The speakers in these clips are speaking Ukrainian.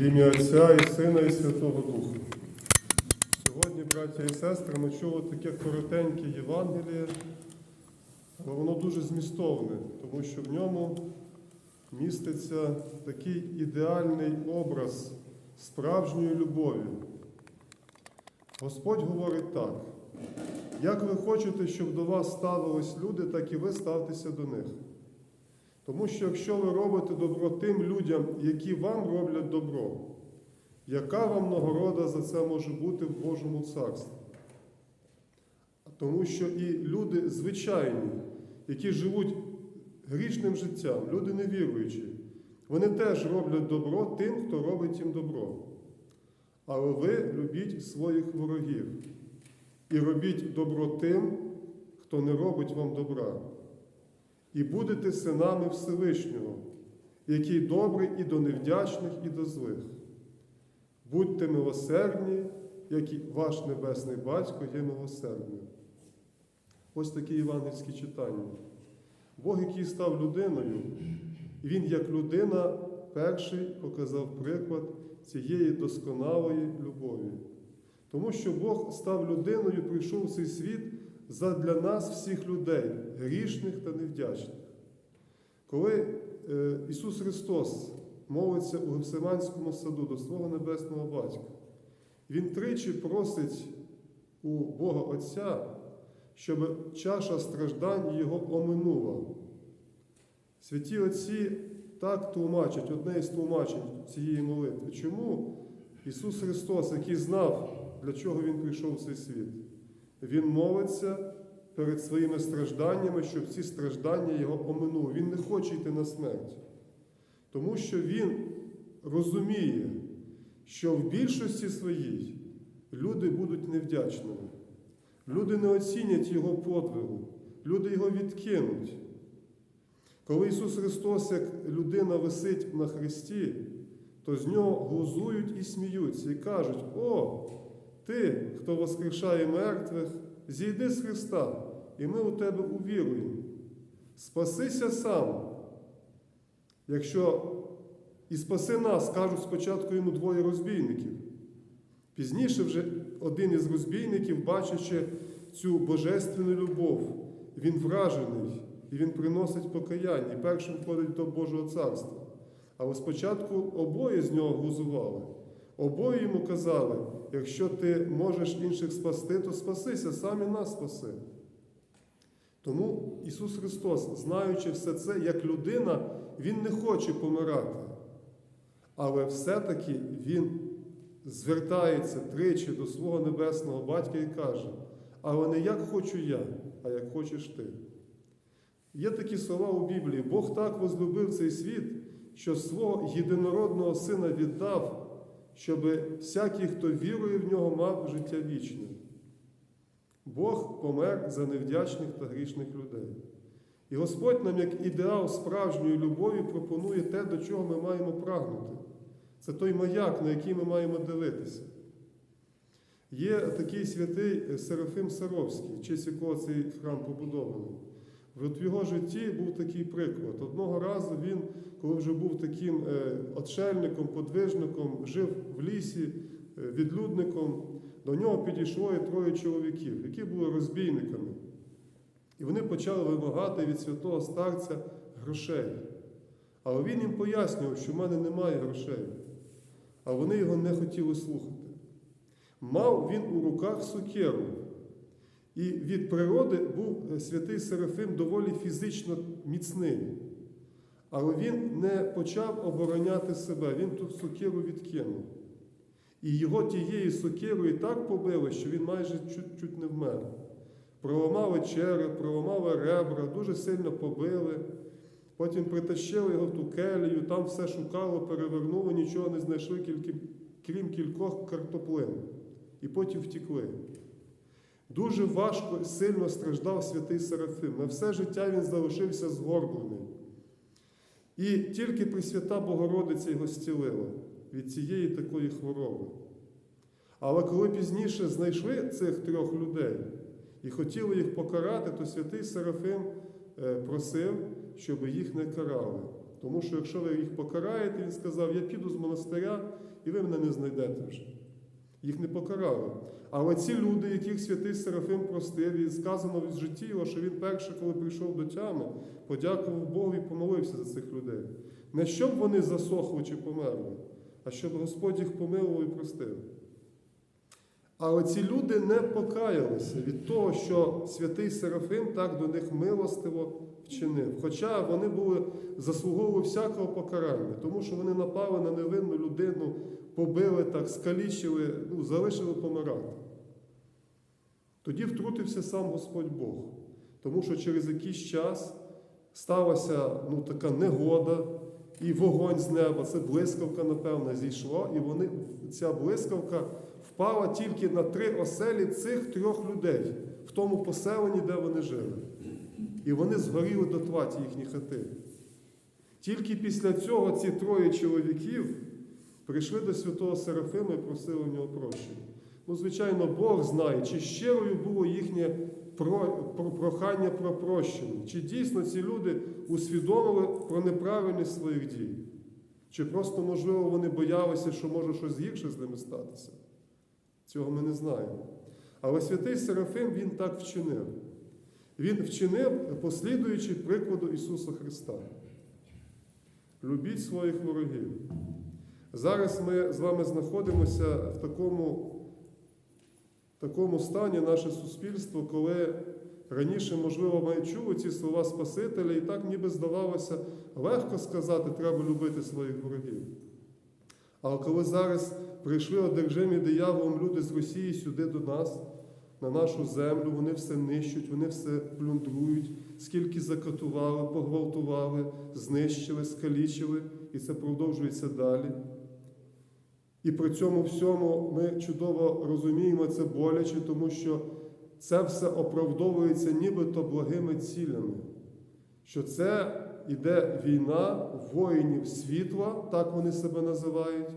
В ім'я Отця і Сина, і Святого Духа. Сьогодні, браття і сестри, ми чули таке коротеньке Євангеліє, але воно дуже змістовне, тому що в ньому міститься такий ідеальний образ справжньої любові. Господь говорить так: як ви хочете, щоб до вас ставились люди, так і ви ставтеся до них. Тому що якщо ви робите добро тим людям, які вам роблять добро, яка вам нагорода за це може бути в Божому царстві? Тому що і люди звичайні, які живуть грішним життям, люди невіруючі, вони теж роблять добро тим, хто робить їм добро. Але ви любіть своїх ворогів і робіть добро тим, хто не робить вам добра і будете синами Всевишнього, який добрий і до невдячних, і до злих. Будьте милосердні, як і ваш Небесний Батько є милосердним. Ось такі євангельські читання. Бог, який став людиною, Він, як людина, перший показав приклад цієї досконалої любові. Тому що Бог став людиною, прийшов в цей світ задля нас, всіх людей, грішних та невдячних. Коли е, Ісус Христос молиться у Гефсиманському саду до свого Небесного Батька, Він тричі просить у Бога Отця, щоб чаша страждань Його оминула. Святі Отці так тлумачать, одне із тлумачень цієї молитви. Чому Ісус Христос, який знав, для чого Він прийшов в цей світ? Він молиться перед своїми стражданнями, щоб ці страждання його оминули. Він не хоче йти на смерть. Тому що він розуміє, що в більшості своїй люди будуть невдячними. Люди не оцінять Його подвигу, люди його відкинуть. Коли Ісус Христос, як людина висить на Христі, то з нього глузують і сміються, і кажуть: О, ти, хто воскрешає мертвих, зійди з Христа, і ми у тебе увіруємо. Спасися сам. Якщо і спаси нас, кажуть спочатку йому двоє розбійників. Пізніше вже один із розбійників, бачачи цю божественну любов, він вражений і він приносить покаяння, і першим входить до Божого царства. Але спочатку обоє з нього глузували. Обоє йому казали, якщо ти можеш інших спасти, то спасися, сам і нас спаси. Тому Ісус Христос, знаючи все це, як людина, Він не хоче помирати. Але все-таки Він звертається тричі до свого Небесного Батька і каже, але не як хочу я, а як хочеш ти. Є такі слова у Біблії: Бог так возлюбив цей світ, що свого єдинородного Сина віддав щоб всякий, хто вірує в нього, мав життя вічне. Бог помер за невдячних та грішних людей. І Господь нам, як ідеал справжньої любові, пропонує те, до чого ми маємо прагнути. Це той маяк, на який ми маємо дивитися. Є такий святий Серафим Саровський, в честь якого цей храм побудований. В його житті був такий приклад. Одного разу він, коли вже був таким отшельником, подвижником, жив в лісі, відлюдником, до нього підійшло і троє чоловіків, які були розбійниками. І вони почали вимагати від святого старця грошей. Але він їм пояснював, що в мене немає грошей. А вони його не хотіли слухати. Мав він у руках сукеру. І від природи був святий Серафим доволі фізично міцний. Але він не почав обороняти себе, він ту сокиру відкинув. І його тією сокирою так побили, що він майже чуть-чуть не вмер. Проламали череп, проламали ребра, дуже сильно побили. Потім притащили його в ту келію, там все шукало, перевернуло, нічого не знайшли, крім кількох картоплин. І потім втікли. Дуже важко і сильно страждав святий Серафим. На все життя він залишився згорблений. І тільки Пресвята Богородиця його зцілила від цієї такої хвороби. Але коли пізніше знайшли цих трьох людей і хотіли їх покарати, то святий Серафим просив, щоб їх не карали. Тому що якщо ви їх покараєте, він сказав, я піду з монастиря, і ви мене не знайдете вже. Їх не покарали. Але ці люди, яких святий Серафим простив, і сказано в житті його, що він перше, коли прийшов до тями, подякував Богу і помолився за цих людей. Не щоб вони засохли чи померли, а щоб Господь їх помилував і простив. Але ці люди не покаялися від того, що святий Серафим так до них милостиво вчинив. Хоча вони були заслуговували всякого покарання, тому що вони напали на невинну людину, побили так, скалічили, ну, залишили помирати. Тоді втрутився сам Господь Бог, тому що через якийсь час сталася ну, така негода, і вогонь з неба, це блискавка, напевно, зійшла, і вони, ця блискавка впала тільки на три оселі цих трьох людей в тому поселенні, де вони жили. І вони згоріли до тлаті їхні хати. Тільки після цього ці троє чоловіків прийшли до святого Серафима і просили у нього прощення. Ну, звичайно, Бог знає, чи щирою було їхнє про- про- прохання про прощення, чи дійсно ці люди усвідомили про неправильність своїх дій, чи просто, можливо, вони боялися, що може щось гірше з ними статися. Цього ми не знаємо. Але святий Серафим він так вчинив. Він вчинив, послідуючи прикладу Ісуса Христа. Любіть своїх ворогів. Зараз ми з вами знаходимося в такому, такому стані, наше суспільство, коли раніше, можливо, ми чули ці слова Спасителя, і так ніби здавалося легко сказати, треба любити своїх ворогів. Але коли зараз прийшли одержимі дияволом люди з Росії сюди до нас, на нашу землю, вони все нищуть, вони все плюндрують, скільки закатували, погвалтували, знищили, скалічили, і це продовжується далі. І при цьому всьому ми чудово розуміємо це боляче, тому що це все оправдовується нібито благими цілями, що це йде війна воїнів світла, так вони себе називають,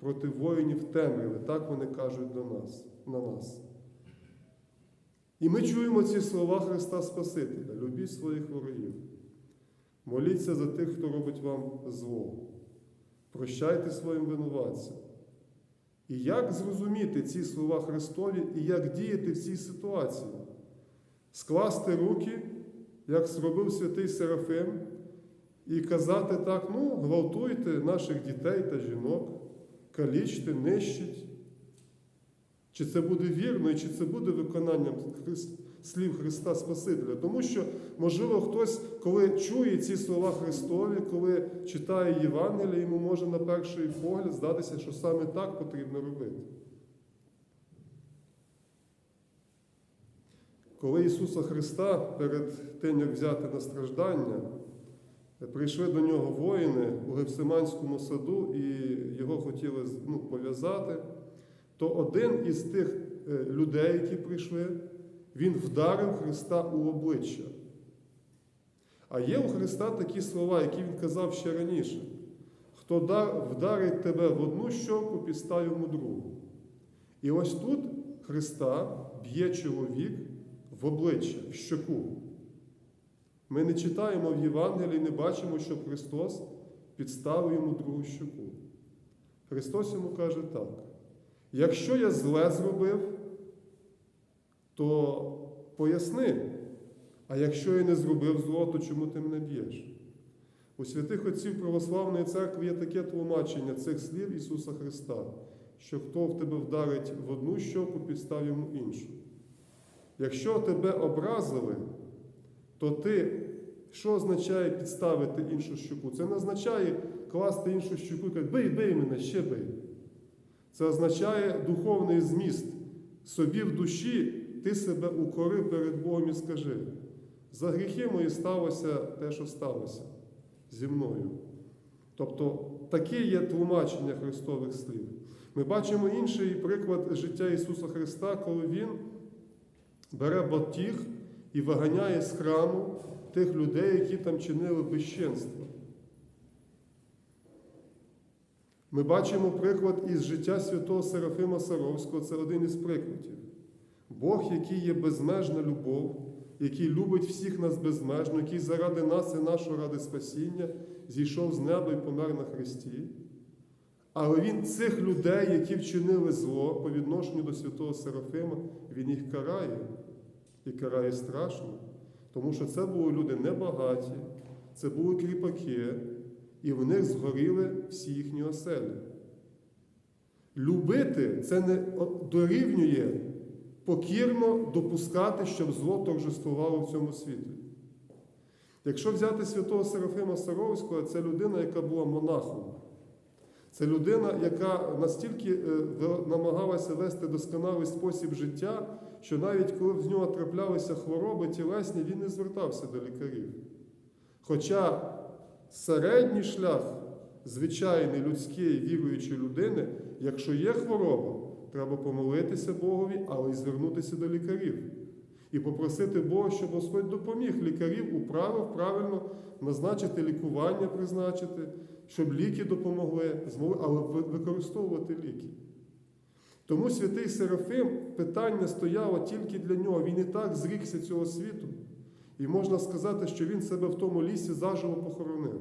проти воїнів темряви, так вони кажуть до нас, на нас. І ми чуємо ці слова Христа Спасителя: любіть своїх ворогів, моліться за тих, хто робить вам зло, прощайте своїм винуватцям. І як зрозуміти ці слова Христові і як діяти в цій ситуації? Скласти руки, як зробив святий Серафим, і казати так: ну, гвалтуйте наших дітей та жінок, калічте, нищіть. Чи це буде вірно, і чи це буде виконанням слів Христа Спасителя? Тому що, можливо, хтось, коли чує ці слова Христові, коли читає Євангелія, йому може на перший погляд здатися, що саме так потрібно робити. Коли Ісуса Христа перед тим, як взяти на страждання, прийшли до нього воїни у Гефсиманському саду і його хотіли ну, пов'язати, то один із тих е, людей, які прийшли, він вдарив Христа у обличчя. А є у Христа такі слова, які він казав ще раніше: хто вдарить тебе в одну щоку, підстав йому другу. І ось тут Христа б'є чоловік в обличчя, в щоку. Ми не читаємо в Євангелії, не бачимо, що Христос підставив йому другу щоку. Христос йому каже так: якщо я зле зробив, то поясни, а якщо я не зробив зло, то чому ти мене б'єш? У святих отців Православної церкви є таке тлумачення цих слів Ісуса Христа, що хто в тебе вдарить в одну щоку, підстав йому іншу. Якщо тебе образили, то ти, що означає підставити іншу щоку? Це не означає класти іншу щоку і казати, бий, бий мене, ще бий. Це означає духовний зміст. Собі в душі ти себе укори перед Богом і скажи. За гріхи мої сталося те, що сталося зі мною. Тобто таке є тлумачення Христових слів. Ми бачимо інший приклад життя Ісуса Христа, коли Він бере батіг і виганяє з храму тих людей, які там чинили безчинство. Ми бачимо приклад із життя святого Серафима Саровського, це один із прикладів. Бог, який є безмежна любов, який любить всіх нас безмежно, який заради нас і нашого ради спасіння зійшов з неба і помер на Христі. Але він цих людей, які вчинили зло по відношенню до святого Серафима, він їх карає і карає страшно. Тому що це були люди небагаті, це були кріпаки, і в них згоріли всі їхні оселі. Любити це не дорівнює покірно допускати, щоб зло торжествувало в цьому світі. Якщо взяти святого Серафима Саровського, це людина, яка була монахом. Це людина, яка настільки е, намагалася вести досконалий спосіб життя, що навіть коли з нього траплялися хвороби тілесні, він не звертався до лікарів. Хоча середній шлях звичайний людської віруючої людини, якщо є хвороба, треба помолитися Богові, але й звернутися до лікарів. І попросити Бога, щоб Господь допоміг лікарів управив правильно назначити лікування, призначити, щоб ліки допомогли, але використовувати ліки. Тому святий Серафим питання стояло тільки для нього. Він і так зрікся цього світу. І можна сказати, що він себе в тому лісі заживо похоронив.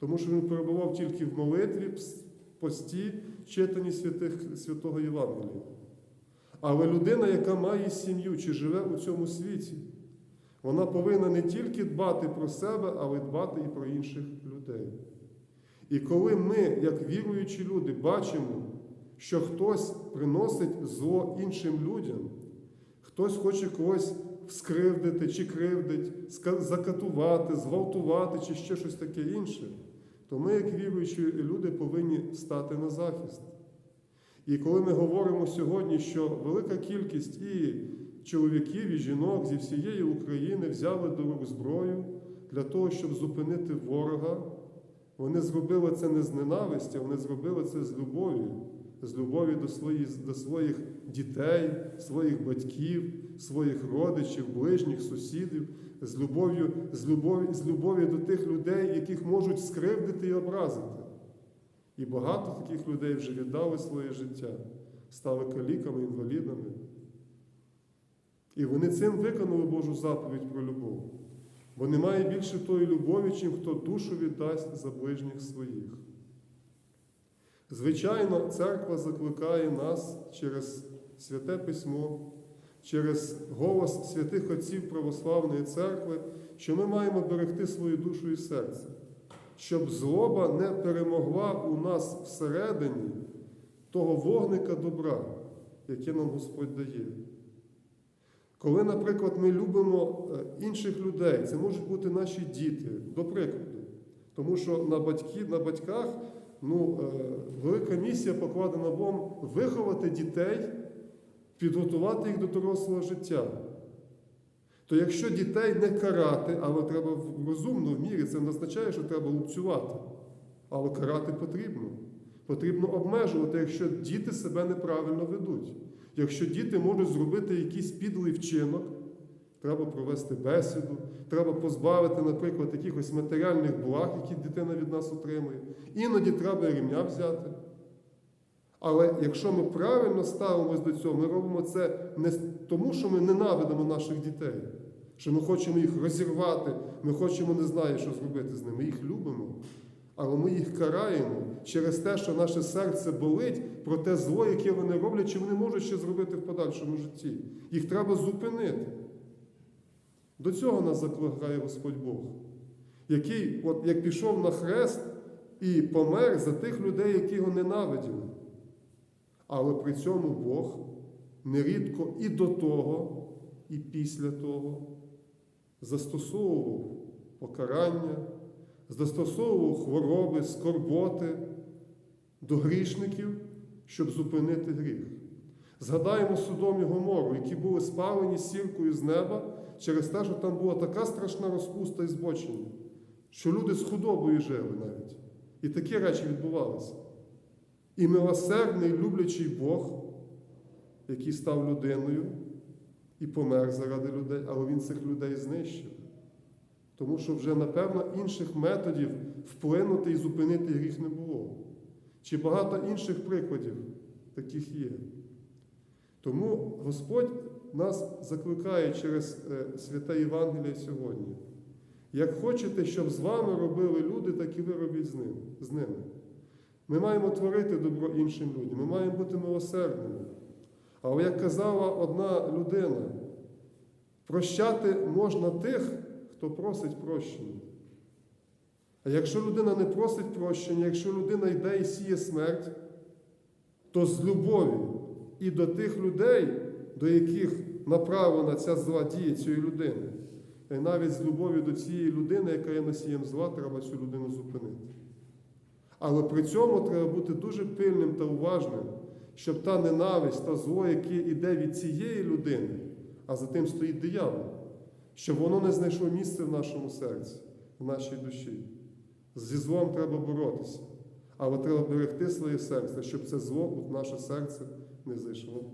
Тому що він перебував тільки в молитві, пості, читанні святих, святого Євангелія. Але людина, яка має сім'ю чи живе у цьому світі, вона повинна не тільки дбати про себе, але й дбати і про інших людей. І коли ми, як віруючі люди, бачимо, що хтось приносить зло іншим людям, хтось хоче когось вскривдити чи кривдить, закатувати, зґвалтувати чи ще щось таке інше, то ми, як віруючі люди, повинні стати на захист. І коли ми говоримо сьогодні, що велика кількість і чоловіків, і жінок зі всієї України взяли до рук зброю для того, щоб зупинити ворога, вони зробили це не з ненависті, вони зробили це з любові, з любові до своїх, до своїх дітей, своїх батьків, своїх родичів, ближніх, сусідів, з любов'ю, з любові, з любові до тих людей, яких можуть скривдити і образити. І багато таких людей вже віддали своє життя, стали каліками, інвалідами. І вони цим виконали Божу заповідь про любов. Бо немає більше тої любові, чим хто душу віддасть за ближніх своїх. Звичайно, церква закликає нас через святе письмо, через голос святих отців Православної церкви, що ми маємо берегти свою душу і серце щоб злоба не перемогла у нас всередині того вогника добра, яке нам Господь дає. Коли, наприклад, ми любимо е, інших людей, це можуть бути наші діти, до прикладу. Тому що на батьки, на батьках ну, е, велика місія покладена Богом виховати дітей, підготувати їх до дорослого життя. То якщо дітей не карати, але треба розумно в мірі, це не означає, що треба лупцювати. Але карати потрібно. Потрібно обмежувати, якщо діти себе неправильно ведуть. Якщо діти можуть зробити якийсь підлий вчинок, треба провести бесіду, треба позбавити, наприклад, якихось матеріальних благ, які дитина від нас отримує. Іноді треба рівня взяти. Але якщо ми правильно ставимось до цього, ми робимо це не тому, що ми ненавидимо наших дітей, що ми хочемо їх розірвати, ми хочемо не знаю, що зробити з ними. Ми їх любимо, але ми їх караємо через те, що наше серце болить про те зло, яке вони роблять, чи вони можуть ще зробити в подальшому житті. Їх треба зупинити. До цього нас закликає Господь Бог, який, от як пішов на хрест і помер за тих людей, які його ненавиділи. Але при цьому Бог нерідко і до того, і після того застосовував покарання, застосовував хвороби, скорботи до грішників, щоб зупинити гріх. Згадаємо Содом і Гомору, які були спалені сіркою з неба через те, що там була така страшна розпуста і збочення, що люди з худобою жили навіть. І такі речі відбувалися. І милосердний, люблячий Бог, який став людиною і помер заради людей, але Він цих людей знищив. Тому що вже, напевно, інших методів вплинути і зупинити гріх не було. Чи багато інших прикладів таких є. Тому Господь нас закликає через е, святе Євангеліє сьогодні. Як хочете, щоб з вами робили люди, так і ви робіть з ними. Ми маємо творити добро іншим людям, ми маємо бути милосердними. Але як казала одна людина, прощати можна тих, хто просить прощення. А якщо людина не просить прощення, якщо людина йде і сіє смерть, то з любові і до тих людей, до яких направлена ця зла дія цієї людини, і навіть з любові до цієї людини, яка є носієм зла, треба цю людину зупинити. Але при цьому треба бути дуже пильним та уважним, щоб та ненависть, та зло, яке йде від цієї людини, а за тим стоїть диявол, щоб воно не знайшло місце в нашому серці, в нашій душі. Зі злом треба боротися, але треба берегти своє серце, щоб це зло у наше серце не зайшло.